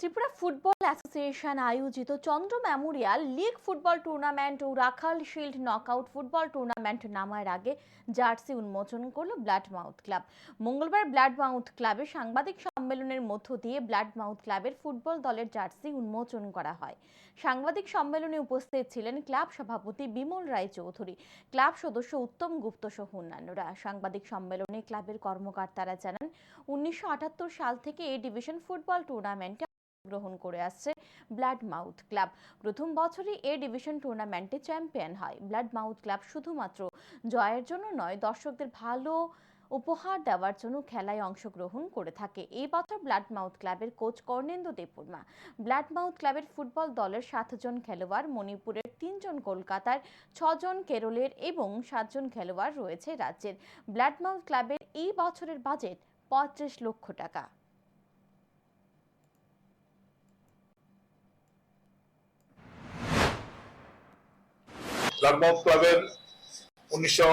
Tripura football association আয়োজিত Chandra memorial league football tournament ও Rakhal shield knockout football tournament নামার আগে jersey উন্মোচন করল ব্লাড মাউথ ক্লাব। মঙ্গলবার ব্লাড মাউথ ক্লাবে সাংবাদিক সম্মেলনের মধ্য দিয়ে ব্লাড মাউথ ক্লাবের ফুটবল দলের জার্সি উন্মোচন করা হয়। সাংবাদিক সম্মেলনে উপস্থিত ছিলেন ক্লাব সভাপতি বিমল রায় চৌধুরী ক্লাব সদস্য উত্তম গুপ্ত সহ অন্যান্যরা। সাংবাদিক সম্মেলনে ক্লাবের কর্মকর্তারা জানান, উনিশশো আটাত্তর সাল থেকে এই ডিভিশন ফুটবল টুর্নামেন্টে গ্রহণ করে আসছে ব্লাড মাউথ ক্লাব। প্রথম বছরই এ ডিভিশন টুর্নামেন্টে চ্যাম্পিয়ন হয়। ব্লাড মাউথ ক্লাব শুধুমাত্র জয়ের জন্য নয়, দর্শকদের ভালো উপহার দেওয়ার জন্য খেলায় অংশগ্রহণ করে থাকে। এই বছর ব্লাড মাউথ ক্লাবের coach Karnendu Debbarma. Blood Mouth ক্লাবের ফুটবল দলের সাতজন খেলোয়াড়, মণিপুরের তিনজন কলকাতার ছজন, কেরলের এবং সাতজন খেলোয়াড় রয়েছে রাজ্যের। ব্লাড মাউথ ক্লাবের এই বছরের বাজেট পঁয়ত্রিশ লক্ষ টাকা। ব্লাডমাউথ ক্লাবের উনিশশো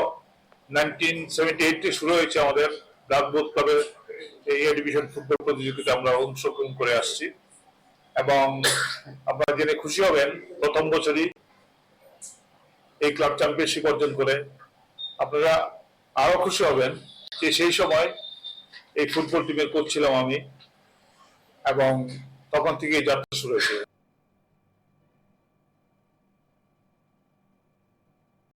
সেভেন্টি শুরু হয়েছে আমাদের ব্লাডমাউথ ক্লাবের এই এ ডিভিশন ফুটবল প্রতিযোগিতা আমরা অংশগ্রহণ করে আসছি। এবং আপনারা জেনে খুশি হবেন, প্রথম বছরই এই ক্লাব চ্যাম্পিয়নশিপ অর্জন করে আপনারা আরও খুশি হবেন যে সেই সময় এই ফুটবল টিমের কোচ ছিলাম আমি এবং তখন থেকে যাত্রা শুরু হয়েছে।